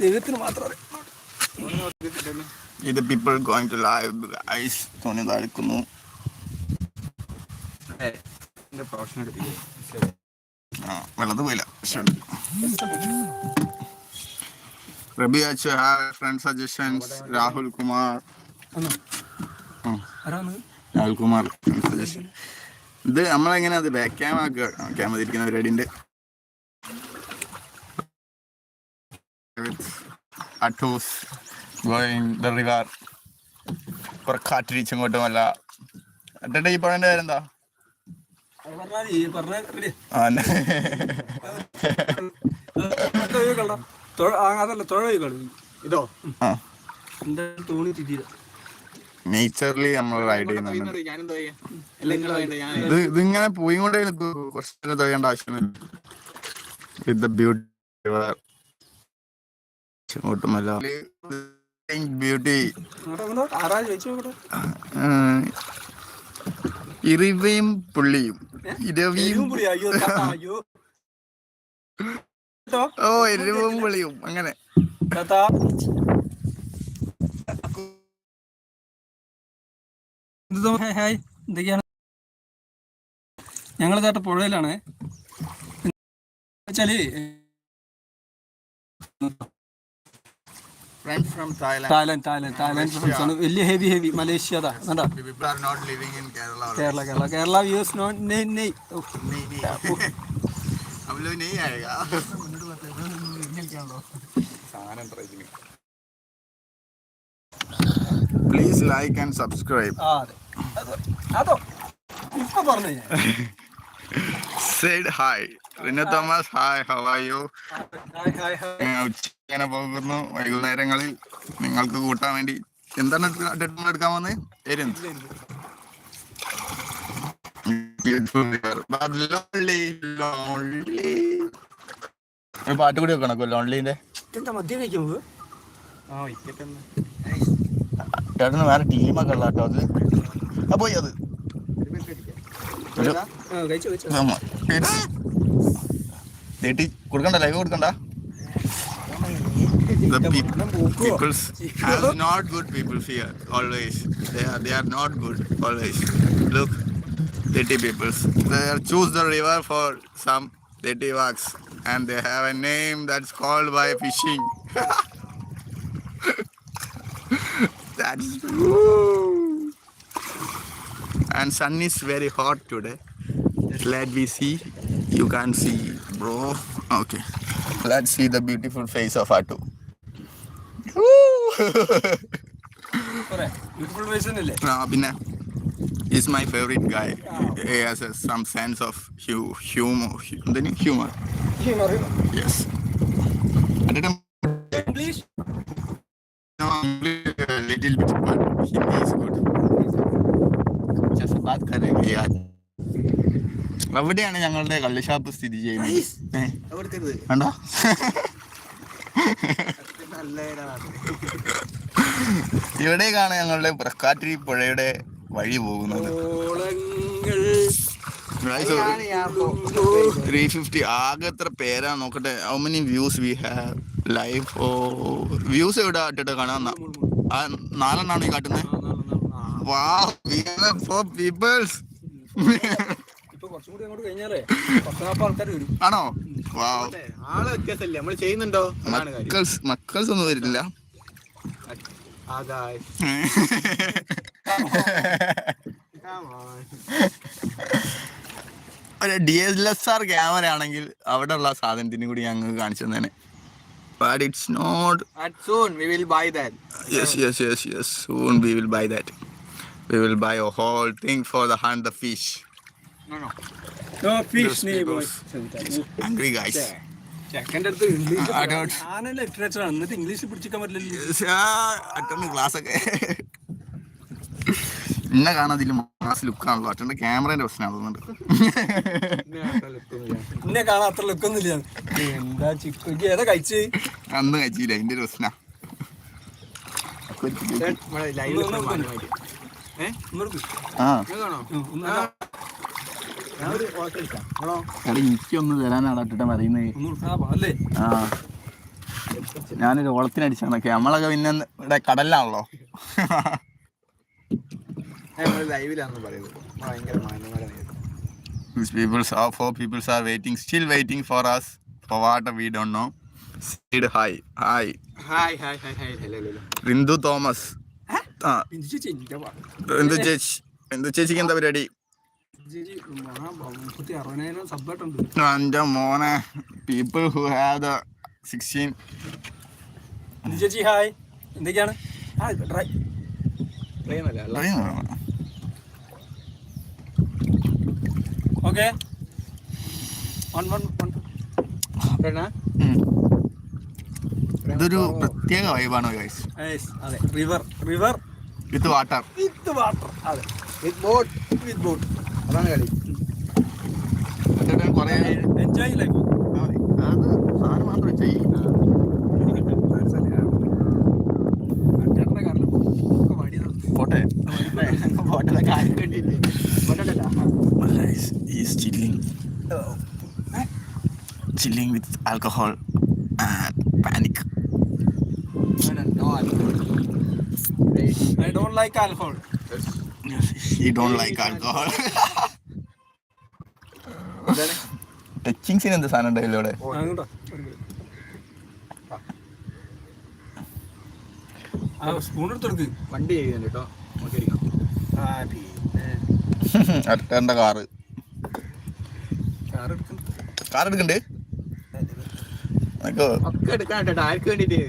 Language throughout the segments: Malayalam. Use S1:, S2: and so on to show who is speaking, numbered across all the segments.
S1: ദൈവത്തിന് മാത്രം.
S2: ഇത് people going to live ice തോന്നി താഴ്ക്കുന്നു.
S3: വെള്ളത് പ്രൊഫഷൻ എടുത്തില്ല
S2: പോയില്ല റബി Achu have friend
S1: suggestions
S2: Rahul
S1: Kumar?
S2: Rahul Kumar suggestion ഇത് നമ്മളെങ്ങനെ അത് ബാക്ക് ക്യാമ ക്യാമറ ഇരിക്കുന്ന പരിപാടിന്റെ അട്ടൂസ് ഗോയിങ് ദ റിവർ കുറെ കാറ്റിരിച്ച് ഇങ്ങോട്ടുമല്ല അട്ടേ ഈ പഴന്റെ പേരെന്താ?
S3: ഇതോ?
S1: തോണി
S2: നമ്മൾ റൈഡ് ചെയ്യുന്നുണ്ട്. ഇത് ഇതിങ്ങനെ പോയി കൊണ്ടേ കുറച്ച് തൊഴേണ്ട ആവശ്യമില്ല വിത്ത് ബ്യൂട്ടി ഒട്ടുമല്ല ബ്യൂട്ടി ഇറിവയും പുള്ളിയും. ഇരവിയും ഓ എരിവും പുള്ളിയും. അങ്ങനെ.
S1: ഹായ് എന്തൊക്കെയാണ്? ഞങ്ങൾ കേട്ട പുഴയിലാണ്. വെച്ചാൽ
S2: friends from Thailand
S1: Thailand Thailand Thailand friends ആണ് വലിയ ഹെവി ഹെവി മലേഷ്യ അതാ കണ്ടാ
S2: people are not living in Kerala
S1: Kerala Kerala Kerala views not നെയ് നെയ് ഓ,
S2: हम लोग नहीं आएगा പ്ലീസ് ലൈക്ക് ആൻഡ് സബ്സ്ക്രൈബ്
S1: ആ അതെ അതോ അതോ ഇപ്പൊ പറഞ്ഞു ഞാൻ
S2: side hi Rinu
S1: Thomas hi how
S2: ഉച്ചങ്ങനെ പോകുന്നു. വൈകുന്നേരങ്ങളിൽ നിങ്ങൾക്ക് കൂട്ടാൻ വേണ്ടി. എന്താണ് എടുക്ക- എടുക്കാൻ വന്നത് എരുന്ത്. ഒരു പാട്ട് കൂടി വെക്കണം? ലോൺലിന്റെ ചേട്ടന് വേറെ ടീമൊക്കെ ഉള്ള കേട്ടോ അത്. ആ പോയി അത്. കൊടുക്കണ്ട ലൈവ് കൊടുക്കണ്ട? The peop- peoples not good people here always. They are they are not good always. Look dirty peoples. They choose the river for some dirty works and they have a name that's called by fishing. That's and sun is very hot today. Let me see. You can't see bro. Okay. Let's see the beautiful face of atu പിന്നെ is my favourite guy has some sense of humour എന്തെങ്കിലും ഹ്യൂമർ യെസ് എവിടെയാണ് ഞങ്ങളുടെ കള്ളിഷാപ്പ് സ്ഥിതി ചെയ്യുന്നത്. കണ്ടോ? ഇവിടേക്കാണ് ഞങ്ങളുടെ പ്രക്കാറ്റി പുഴയുടെ വഴി പോകുന്നത്. ത്രീ ഫിഫ്റ്റി ആകെ എത്ര പേരാ നോക്കട്ടെ. How many views we have life oh views എവിടെ ഇട്ടിട്ട് കാണാൻ നാലെണ്ണാണ് ഈ കാട്ടുന്നത് വാ പീപ്പിൾസ്
S1: ഇപ്പൊ അങ്ങോട്ട് കഴിഞ്ഞാലേ പത്ത് വരും
S2: ആണോ
S3: ആളെ ആൾ വ്യത്യാസമല്ലേ നമ്മൾ ചെയ്യുന്നുണ്ടോ അതാണ് കാര്യം
S2: മക്കൾസ് മക്കൾസ് ഒന്നും വരില്ല. ഒരു D S L S R camera ആണെങ്കിൽ അവിടെ ഉള്ള സാധനത്തിന് കൂടി ഞങ്ങൾ കാണിച്ചു തന്നെ but it's not
S3: And soon we will buy that.
S2: Yes, yes, yes, yes. Soon we will buy that. We will buy a whole thing for the hunt the fish.
S3: No, no.
S1: No fish
S2: peoples. Angry guys.
S1: ചെക്കന്റെ അടുത്ത് ഇംഗ്ലീഷ്
S2: I don't-
S1: ഞാനല്ല എന്നിട്ട് ഇംഗ്ലീഷ് പിടിച്ചിക്കാൻ
S2: അറ്റന്ന് ക്ലാസ് ഒക്കെ. എന്നെ കാണാതില്ല മാസ് ലുക്കാണല്ലോ അറ്റന്റെ ക്യാമറേന്റെ പ്രശ്നമാണ് തോന്നുന്നുണ്ട്.
S1: എന്നെ കാണാൻ അത്ര ലുക്കൊന്നുമില്ല എന്താ ചിക്കു? ഏതാ കഴിച്ച്?
S2: അന്ന് കഴിച്ചില്ല. അതിന്റെ ഒരു പ്രശ്ന. ആ. എടാ എനിക്കൊന്ന് തരാനാണ് അട്ടിട്ട് പറയുന്നത്
S1: കൊടുക്കാ
S2: ആ. ഞാനൊരു ഓളത്തിനടിച്ചാണൊക്കെ നമ്മളൊക്കെ പിന്നെ ഇവിടെ കടലിലാണല്ലോ.
S3: ലൈവിലാണെന്ന് പറയുന്നത്. ഭയങ്കര മാന്യന്മാരാണ്
S2: These people are four people are waiting, still waiting for us. For what we don't know. Said hi, hi.
S3: Hi hi hi hi hello hello
S2: Rindu Thomas ആ.
S1: ബിന്ദു ചേച്ചി എന്റെ വാ.
S2: എന്ത് ചേച്ചി. ചേച്ചിക്ക് എന്താ പരിപാടി? എന്റെ മോനെ people who have the
S1: sixteen ചേച്ചി ഹായ് എന്തൊക്കെയാണ് ഓക്കെ
S2: ഇതൊരു പ്രത്യേക വൈബാണ് ഗൈസ്
S1: അതെ. River river
S2: with water
S1: with water അതെ.
S3: വിത്ത് ബോട്ട് വിത്ത് ബോട്ട് അതാണ് കളി.
S1: എൻജോയ് ലൈഫ്
S2: അത് സാധനം മാത്രം ചെയ്യും. പോട്ടെ.
S3: ബോട്ടിലെ കാര്യം കണ്ടില്ലേ.
S2: Chilling. with alcohol and panic.
S3: No
S1: I don't like alcohol
S2: He don't like alcohol. Touching scene എന്ത് സാധനം ഉണ്ടായില്ല ഇവിടെ
S3: വണ്ടി കേട്ടോ.
S2: അറ്റന്റെ കാറ്.
S1: കാർ
S2: എടുക്കണ്ടേ.
S3: ഒക്കെ എടുക്കാൻ ആർക്ക് വേണ്ടിട്ട്?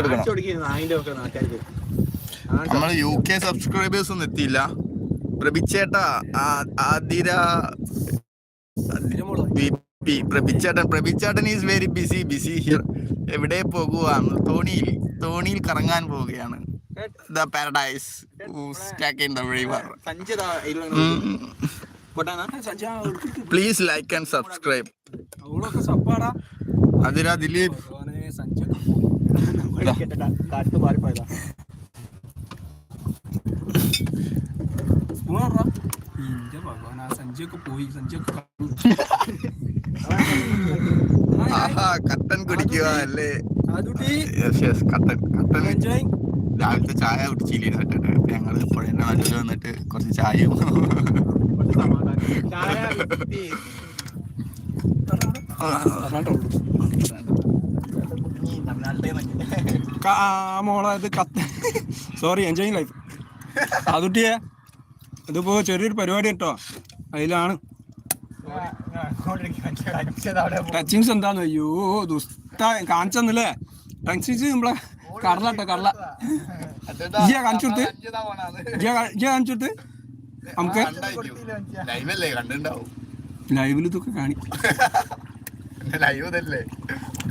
S2: എടുക്കണം
S3: കൊടുക്കുന്നു അതിന്റെ ഒക്കെ നാട്ടുകാർക്ക്
S2: നമ്മൾ യു കെ സബ്സ്ക്രൈബേഴ്സ് ഒന്നും എത്തിയില്ല. പ്രഭിച്ചേട്ടാ ആതിര പ്രഭിച്ചേട്ടൻ പ്രഭിച്ചേട്ടൻ is very busy busy here എവിടെ പോകുവാണ് തോണിയിൽ തോണിയിൽ കറങ്ങാൻ പോവുകയാണ്. The paradise please like
S1: and subscribe
S2: Athira Dileep.
S1: കാട്ടു സഞ്ജയ പറഞ്ഞ എന്റെ ഭഗവാൻ ആ സഞ്ജയൊക്കെ പോയി സഞ്ജയൊക്കെ
S2: കട്ടൻ കുടിക്കുക അല്ലേ രാവിലത്തെ ചായ കുടിച്ചില്ല കേട്ടോ ഞങ്ങൾ പുഴയുടെ നടുവിൽ വന്നിട്ട് കുറച്ച് ചായയും
S1: മോളെ ഇത് കത്ത് സോറി എൻജോയിങ് ലൈഫ് അതുട്ടിയെ ഇതിപ്പോ ചെറിയൊരു പരിപാടി കേട്ടോ. അതിലാണ്. ടച്ചിങ്സ് എന്താന്ന് അയ്യോ ദുസ്ത കാണിച്ചെന്നല്ലേ ടച്ചിങ്സ് നമ്മളെ കടല. കേട്ടോ കടല ജിയ ഇയ്യ കാ- ഇയ്യ കാണിച്ചു കൊടുത്ത്. നമുക്ക് ലൈവിൽ ഇതൊക്കെ കാണിക്കും
S2: ലൈവ് ഇതല്ലേ?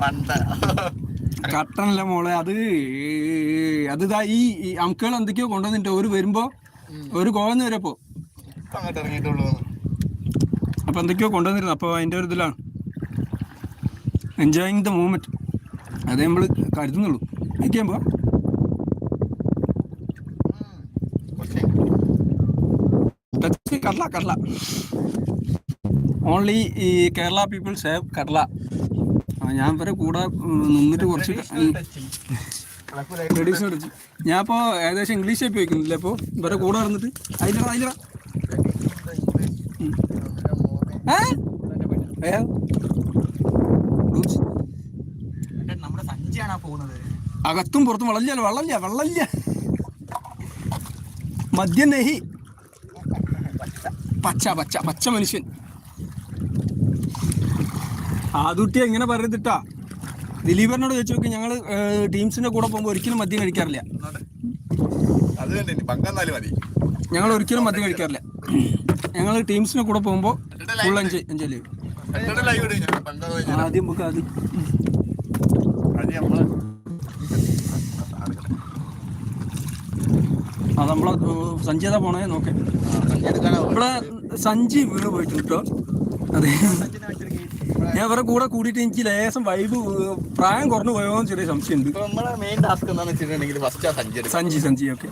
S2: പണ്ട.
S1: കട്ടനല്ല മോളെ അത് അത് ഇതാ ഈ അമുക്കുകൾ എന്തൊക്കെയോ കൊണ്ടുവന്നിട്ട് ഒരു വരുമ്പോ ഒരു കോവന്ന് വരപ്പോ അപ്പൊ എന്തൊക്കെയോ കൊണ്ടുവന്നിരുന്നു. അപ്പൊ അതിന്റെ ഒരു ഇതിലാണ്. എൻജോയിങ് ദ മൂമെന്റ് അതേ നമ്മൾ കരുതുന്നുള്ളൂ. ടച്ച് കടല കടല. ഓൺലി ഈ കേരള പീപ്പിൾസ് ഹാവ് കടല. ഞാൻ വരെ കൂടെ നിന്നിട്ട് കുറച്ച് ട്രഡീഷണൽ അടിച്ചു ഞാൻ ഇപ്പോൾ ഏകദേശം ഇംഗ്ലീഷ് ഉപയോഗിക്കുന്നില്ല അപ്പോൾ ഇവരെ കൂടെ നടന്നിട്ട്.
S3: അതിന്റെ അതിന്റെ
S1: അകത്തും പുറത്തും വെള്ളമില്ല വെള്ളമില്ല വെള്ളമില്ല. മദ്യം നെഹി പച്ച പച്ച പച്ച മനുഷ്യൻ. ആദുട്ടി എങ്ങനെ പറയുന്നിട്ടാ ദിലീപറിനോട് ചോദിച്ചു നോക്കി ഞങ്ങൾ ടീംസിന്റെ കൂടെ പോകുമ്പോൾ ഒരിക്കലും മദ്യം കഴിക്കാറില്ല. ഞങ്ങൾ ഒരിക്കലും മദ്യം കഴിക്കാറില്ല. ഞങ്ങൾ ടീംസിന്റെ കൂടെ പോകുമ്പോൾ ഫുൾ എൻജോയ് എൻജോയ് ചെയ്യും ആദ്യം നമുക്ക് ആദ്യം
S2: അത്
S1: നമ്മൾ സഞ്ജീത പോണേ? നോക്കേ. ഇവിടെ സഞ്ജി വീട് പോയിട്ടുണ്ട് കേട്ടോ അതെ. ഞാൻ അവരുടെ കൂടെ കൂടിയിട്ട് എനിക്ക് ലേശം വൈബ് പ്രായം കുറഞ്ഞു പോയോ എന്ന് ചെറിയ സംശയമുണ്ട്.
S2: നമ്മളെ മെയിൻ ടാസ്ക് എന്താണെന്ന് വെച്ചിട്ടുണ്ടെങ്കിൽ ഫസ്റ്റ് ആ സഞ്ചരി
S1: സഞ്ചി സഞ്ചി ഓക്കെ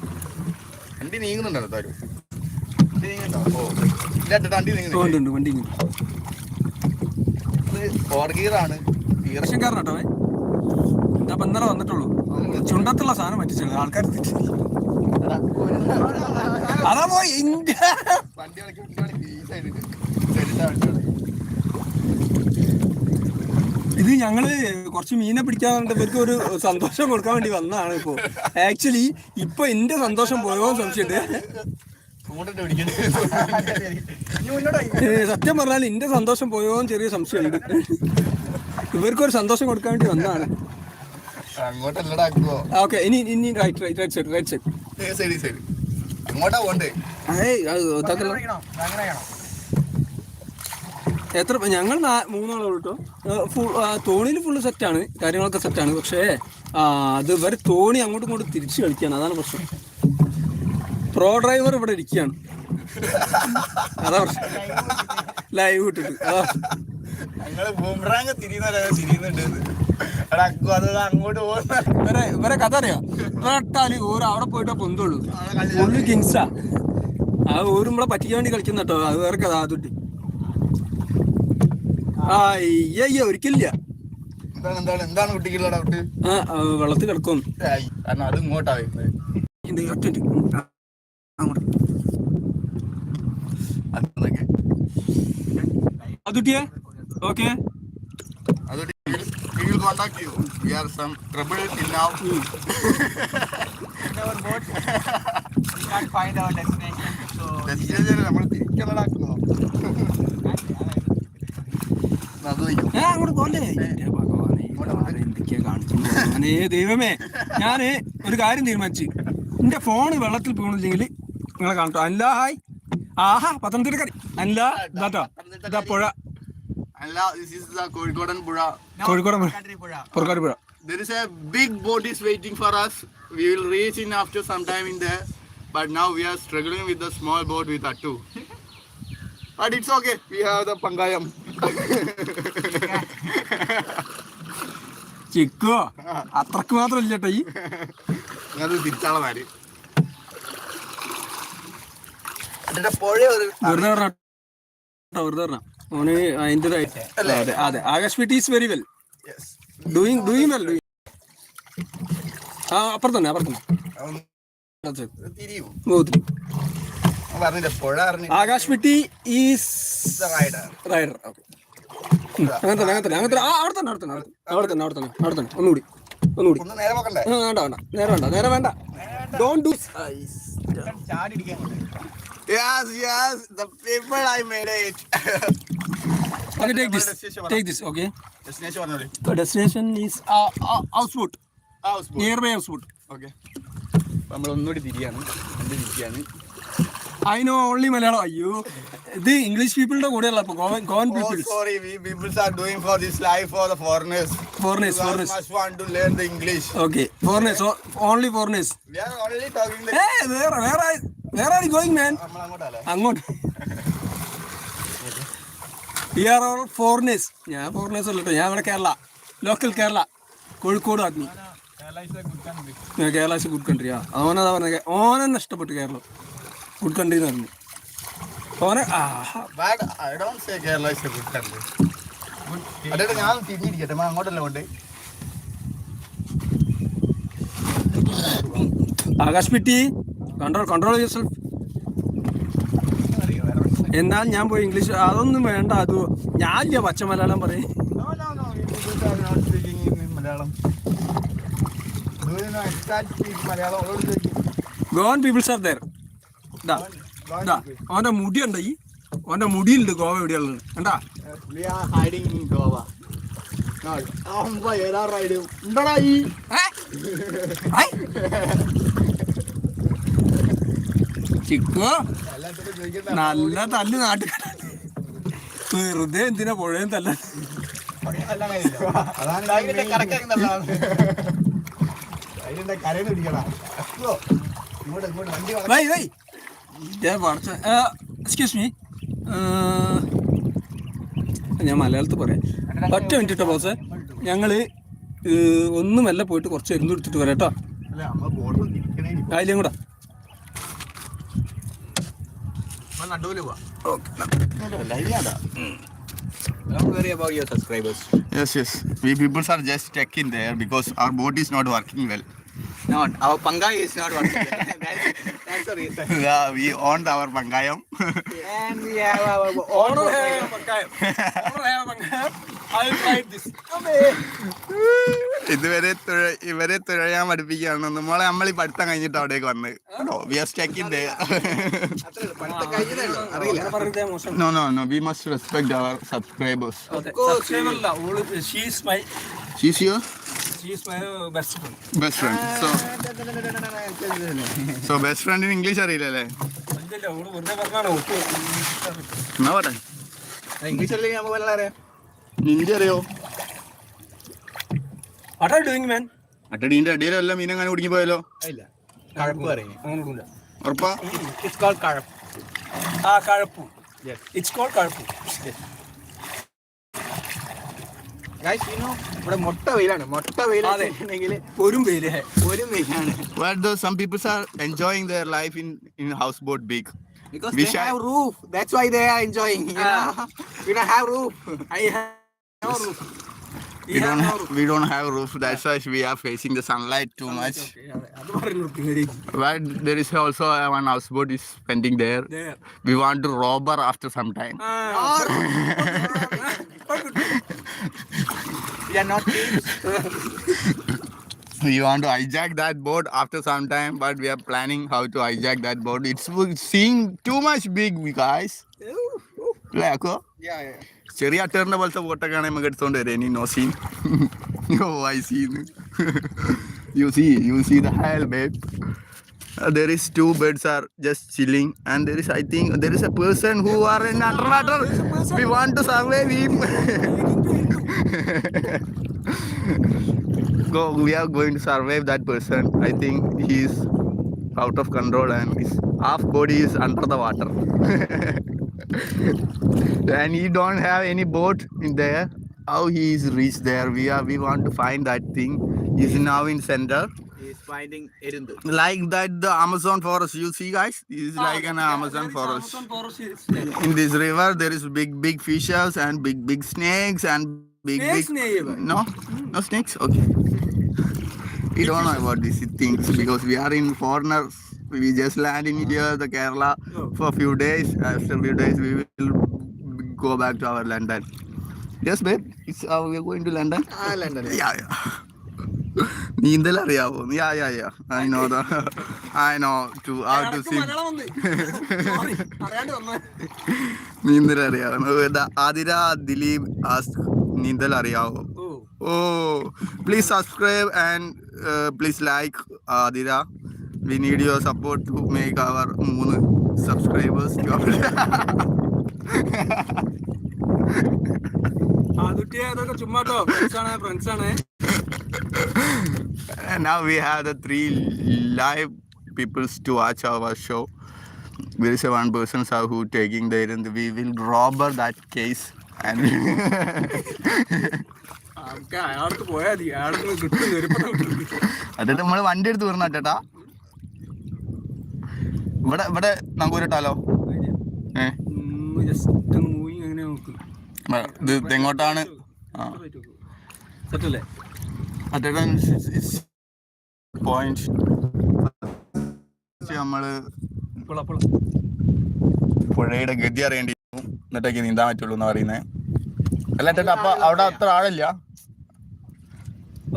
S2: വണ്ടി നീങ്ങുന്നുണ്ടല്ലോ താരു വണ്ടി നീങ്ങുന്നുണ്ടോ? വണ്ടി. ഫോർ ഗിയർ ആണ്. ഗിയർ
S1: റഷ്യക്കാരനാട്ടോ അവൻ. ഞാൻ ഇപ്പൊ ഇന്നലെ വന്നിട്ടുള്ളൂ. ചുണ്ടത്തുള്ള സാധനം പറ്റിച്ചത്. ആൾക്കാർ. അതാ പോയി ഇന്ത്യ
S2: വണ്ടി കളിക്ക് ഈ സൈഡിൽ സൈഡിലെ വണ്ടി കളി.
S1: ഇത് ഞങ്ങൾ കുറച്ച് മീനെ പിടിക്കാൻ ഇവർക്ക് ഒരു സന്തോഷം കൊടുക്കാൻ വേണ്ടി വന്നതാണ് ഇപ്പോ. ആക്ച്വലി ഇപ്പൊ എന്റെ സന്തോഷം പോയോ എന്ന് സംശയമുണ്ട് സത്യം പറഞ്ഞാൽ എന്റെ സന്തോഷം പോയോ എന്ന് ചെറിയ സംശയമുണ്ട്. ഇവർക്കൊരു സന്തോഷം കൊടുക്കാൻ വേണ്ടി വന്നതാണ്. ഓക്കെ. ഇനി ഇനി right right right side right side
S2: ഏ ശരി സൈഡ് അങ്ങോട്ടാ പോണ്ടേ
S1: ഏയ് അത്. എത്ര ഞങ്ങൾ മൂന്നാളോ കേട്ടോ. ഫുൾ തോണിയിൽ ഫുള്ള് സെറ്റാണ് കാര്യങ്ങളൊക്കെ സെറ്റാണ് പക്ഷേ അത് ഇവർ തോണി അങ്ങോട്ടും ഇങ്ങോട്ടും തിരിച്ച് കളിക്കുകയാണ്. അതാണ് പ്രശ്നം. പ്രോ ഡ്രൈവർ ഇവിടെ ഇരിക്കുകയാണ്. അതാ പ്രശ്നം. ലൈവ് ഇട്ടിട്ട്. അതാ
S2: പോകുന്ന
S1: ഇവരെ ഇവരെ കഥ അറിയാം? ഇട്ടാൽ ഓരോ അവിടെ പോയിട്ടേ പൊന്തുള്ളൂ. കിങ്സാ ആ. ഓരും ഇവിടെ പറ്റിക്കാൻ വേണ്ടി കളിക്കുന്ന കേട്ടോ. അത് വേറെ കഥ അതുട്ടി അയ്യ ഒരിക്കലില്ല.
S2: എന്താണ് എന്താണ് എന്താണ് കുട്ടിക്കുള്ള ഡൗട്ട്
S1: ആ ആ, വെള്ളത്തിൽ കിടക്കും
S2: കാരണം അത് ഇങ്ങോട്ടാ
S1: അതുട്ടിയെ? ഓക്കെ.
S2: അത് we will contact you we are some trouble till now
S3: can't find our destination. So
S2: destination നമ്മൾ
S1: ഏ അങ്ങോട്ട് എന്തൊക്കെയാ ഞാനേ ദൈവമേ ഞാൻ ഒരു കാര്യം തീരുമാനിച്ചു. എന്റെ ഫോണ് വെള്ളത്തിൽ പോകണില്ലെങ്കിൽ നിങ്ങളെ കാണട്ടോ. അല്ല ഹായ്. ആഹാ പത്തനംതിട്ടക്കറി അല്ല ഇതാട്ടോ. ഇതാ പുഴ.
S2: അല്ല this is the കോഴിക്കോടൻ പുഴ.
S1: കോഴിക്കോടൻ പുഴ. പുറക്കാട് പുഴ.
S2: There is a big boat is waiting for us. We will reach in after some time in there. But now we are struggling with the small boat with Attu. But it's okay. We have the pangayam.
S1: Chicco? അത്രയ്ക്ക് മാത്രം ഇല്ല കേട്ടോ ഈ
S2: അത് തിരിച്ചാളെ മാര് അതിന്റെ പുഴ ഒരു
S1: വെറുതെ പറഞ്ഞ വെറുതെ പറഞ്ഞ. ഓന് അതിന്റെതായിട്ട് അതെ അതെ. ആകാശ് വിട്ട് is very well.
S2: Yes.
S1: Doing doing well doing ആ അപ്പുറത്തന്നെ അപ്പുറത്തന്നെ.
S2: തിരിയും. പറഞ്ഞില്ല പുഴ അറിഞ്ഞു
S1: ആകാശ് വിട്ടി ഈസ്
S2: റൈഡർ
S1: റൈഡർ ഓക്കെ അങ്ങനെ തന്നെ അങ്ങനെ തന്നെ അങ്ങനെ തന്നെ. ആ അവിടെ തന്നെ അവിടെ തന്നെ അവിടെ തന്നെ അവിടെ തന്നെ അവിടെ തന്നെ ഒന്നുകൂടി ഒന്നുകൂടി.
S2: ഒന്ന് നേരെ നോക്കണ്ടേ
S1: വേണ്ട വേണ്ട. നേരെ വേണ്ട നേരെ വേണ്ട.
S3: Don't do.
S2: Yes, yes, the people I made it.
S1: okay, take this take this okay?
S2: Destination പറഞ്ഞോളി.
S1: Destination is house uh,
S2: House boat.
S1: Near by house boat
S2: Okay. ഒന്നുകൂടി തിരിയാണ് തിരിയാണ്.
S1: ഐ നോ ഓൺലി മലയാളം അയ്യോ ഇത് ഇംഗ്ലീഷ് പീപ്പിളിന്റെ കൂടെയുള്ള ഇപ്പൊ. Goan Goan
S2: Oh,
S1: peoples
S2: sorry, we people are doing for this life for the foreigners. Foreigners
S1: foreigners
S2: must want to learn the English.
S1: Okay foreigners only foreigners
S2: We are only talking the.
S1: ഏ വേറെ വേറെ വേറെ ആര് ഗോയിങ് മാൻ അങ്ങോട്ട് വി ആർ ഓൾ ഫോറിനേഴ്സ് ഞാൻ ഫോറിനേഴ്സ് അല്ലട്ടോ ഞാൻ ഇവിടെ കേരള. ലോക്കൽ കേരള. കോഴിക്കോട്
S3: ആദ്മി.
S1: കേരള ഇസ് ഗുഡ് കൺട്രി ആ ഓനെന്താ പറഞ്ഞ ഓനെന്നെ ഇഷ്ടപ്പെട്ടു കേരളം. ഗുഡ് കൺട്രി എന്ന് പറഞ്ഞു ഓനെ
S2: ഞാൻ തിരിഞ്ഞിരിക്കട്ടെ ഞാൻ അങ്ങോട്ടല്ലേ കൊണ്ട്?
S1: ആകാശ് പിറ്റി കൺട്രോൾ കൺട്രോൾ യുവർ സെൽഫ് എന്നാൽ ഞാൻ പോയി ഇംഗ്ലീഷ് അതൊന്നും വേണ്ട അത് ഞാനില്ല പച്ച മലയാളം പറയും. ഗോവൻ പീപ്പിൾസ് ആർ ദർ അവന്റെ മുടി ഉണ്ട് ഈ? അവന്റെ മുടിയുണ്ട് ഗോവ എവിടെയുള്ളത് കണ്ടാ?
S2: ഉണ്ടടാ ഈ
S1: ചിക്കോ? നല്ല തല്ല് നാട്ടിൽ. വെറുതെ എന്തിനാ പുഴയും തല്ല?
S2: കരയിൽ പിടിക്കണ അയ്യോ, ഇങ്ങോട്ട് ഇങ്ങോട്ട് വണ്ടി
S1: ഞാൻ വളച്ച എക്സ്ക്യൂസ് മീ ഞാൻ മലയാളത്തിൽ പറയാം. ഒറ്റ മിനിറ്റ് ബോസ് ഞങ്ങൾ ഒന്നുമല്ല പോയിട്ട് കുറച്ച് എന്തും എടുത്തിട്ട് വരാം കേട്ടോ. അതിലും കൂടെ.
S2: Okay boat is not working well
S4: not our പങ്കാളി is not working
S2: we owned our.
S4: And we have our own.
S2: ഇതുവരെ ഇവരെ തുഴയാൻ പഠിപ്പിക്കുകയാണ്. നമ്മളെ നമ്മൾ ഈ പഠിത്തം കഴിഞ്ഞിട്ട് അവിടേക്ക് വന്ന്.
S1: No no no we must
S2: respect our
S1: subscribers she's your best friend
S2: so so best ഫ്രണ്ടിന് ഇംഗ്ലീഷ് അറിയില്ലല്ലേ? എന്നാ പറ.
S4: ഇംഗ്ലീഷ് അല്ലെങ്കിൽ നമുക്ക് വല്ല അറിയാം?
S2: അട്ടടീന്റെ അടിയിലല്ല കുടുങ്ങി പോയാലോ?
S4: പറയും.
S1: അങ്ങനെ ഒന്നുമില്ല.
S2: ഉറപ്പാ?
S4: ഇറ്റ്സ് കോൾഡ് കഴപ്പ്.
S1: ആ കഴപ്പ്. ഇറ്റ്സ് കോൾഡ് കഴപ്പു.
S4: ഇവിടെ മൊട്ട വെയിലാണ് മൊട്ട. വെയിലാണെങ്കിൽ
S1: ഒരു ഹേ.
S4: ഒരു വെയിലാണ്
S2: But though some people are enjoying their life in in houseboat big.
S4: because
S2: We
S4: they
S2: shall-
S4: have roof that's why they are enjoying you know we don't have roof
S1: I have no roof.
S2: we yeah, don't have, we don't have roof that's why we are facing the sunlight too much. but there is also uh, one houseboat is pending there. We want to rob her after some time.
S4: We are not
S2: we want to hijack that boat after some time but we are planning how to hijack that boat. It's seeing too much big guys.
S4: Yeah yeah.
S2: ചെറിയ അട്ടേറിന്റെ പോലത്തെ ബോട്ടൊക്കെ ആണെങ്കിൽ നമുക്ക് എടുത്തോണ്ട് വരാം ഇനി no scene yo I scene you see you see the hail babe there is two birds are just chilling and there is i think there is a person who are in underwater we want to survive him go we are going to survive that person i think he is out of control and his half body is under the water and he don't have any boat in there. How he is reached there we are we want to find that thing. He's now in center.
S4: He is finding erundu
S2: like that the amazon forest you see guys? This is ah, like an amazon forest.
S1: Amazon forest is-
S2: in this river there is big big fishes and big big snakes and big
S1: Snakes
S2: big
S1: neighbor.
S2: no? No snakes? Okay. We don't know about these things because we are in foreigners we just land in here the kerala
S1: Oh.
S2: for a few days after few days we will go back to our london yes babe it's uh, we are going to london
S4: Ah, London.
S2: yeah yeah നീന്തൽ അറിയാവോ ya ya ya I know
S1: the
S2: I
S1: know to how to വന്നതാ.
S2: നീന്തൽ അറിയാവോ ആതിര ദിലീപ് ആസ്ക് നീന്തൽ അറിയാവോ
S1: oh,
S2: oh please subscribe and please like Athira we need your support to make our മൂന്ന് സബ്സ്ക്രൈബേഴ്സ്
S1: അതൊക്കെ ഫ്രണ്ട്സ് ആണ്
S2: now we have the three live peoples to watch our show. There is one person who taking there and we will rob that case and അതായത് നമ്മൾ വണ്ടി എടുത്ത് വീർന്ന ചേട്ടാ. ഇവിടെ ഇവിടെ നങ്കൂരിട്ടാലോ ഇത് ഇതെങ്ങോട്ടാണ്
S1: സെറ്റല്ലേ?
S2: പോയിന്റ്
S1: നമ്മൾ
S2: പുഴയുടെ ഗതി അറിയേണ്ടി എന്നിട്ടേക്ക് എന്നിട്ടൊക്കെ നീന്താൻ പറ്റുള്ളൂ എന്ന് പറയുന്നത് അല്ല ചേട്ടാ അപ്പൊ അവിടെ അത്ര ആളില്ല.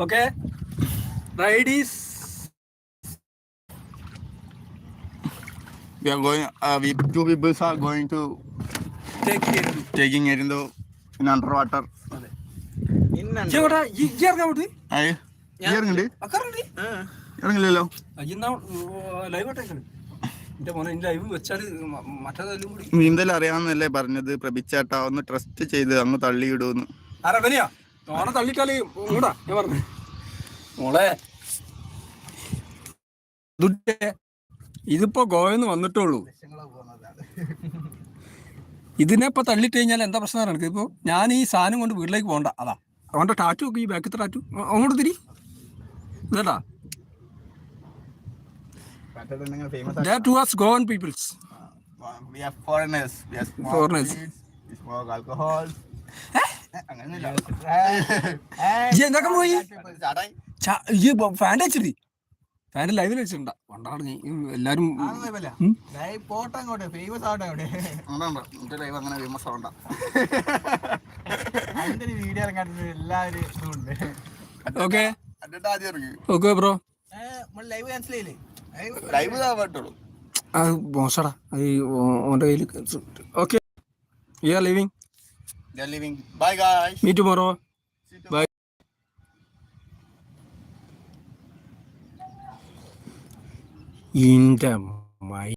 S1: Okay rides
S2: we are going uh, we two people are going to
S1: take care
S2: taking it in the in underwater. ഇറങ്ങില്ലല്ലോ നീന്തൽ അറിയാമെന്നല്ലേ പറഞ്ഞത്. പ്രഭിച്ചേട്ടാ ഒന്ന് ട്രസ്റ്റ് ചെയ്ത് അങ്ങ് തള്ളിയിടൂന്ന്.
S1: മോളെ. ദുഡ്ഡേ, ഇതിപ്പോ ഗോവന്ന് വന്നിട്ടുള്ളൂ. ഇതിനെ ഇപ്പൊ തള്ളിട്ട് കഴിഞ്ഞാൽ എന്താ പ്രശ്നം എനിക്ക് ഇപ്പൊ ഞാൻ ഈ സാധനം കൊണ്ട് വീട്ടിലേക്ക് പോകണ്ട അതാ. അവന്റെ ടാറ്റു ഒക്കെ ഈ ബാക്കത്തെ ടാറ്റു. അങ്ങോട്ട് തിരി. ഇതേട്ടാ
S4: famous
S1: to as Goan peoples
S2: we are foreigners. We are
S1: Foreigners.
S2: weeds, we smoke alcohol.
S1: എന്തൊക്കെ പോയി? ഫാന്റെ വെച്ചിട്ട് ഫാന്റെ ലൈവിൽ വെച്ചിട്ടുണ്ട്. കൊണ്ടാണ് നീ എല്ലാരും.
S3: പോട്ടെ അങ്ങോട്ട്. ഫേമസ് ആവട്ടെ അവിടെ.
S2: എന്റെ ലൈവ് അങ്ങനെ ഫേമസ് ആവണ്ട.
S3: അതിന്റെ ഒരു വീഡിയോ എല്ലാവരും
S1: ഓക്കെ
S2: എന്നിട്ട് ആദ്യം ഇറങ്ങി.
S1: ഓക്കെ ബ്രോ
S3: നമ്മൾ ലൈവ് ക്യാൻസൽ ചെയ്യില്ലേ
S2: ലൈവ് പറ്റുള്ളൂ.
S1: അത് മോശടാ. അത് ഈ ഓന്റെ കയ്യിൽ okay you are living
S2: They are leaving. Bye guys.
S1: Me tomorrow bye ഇന്റെ മൈ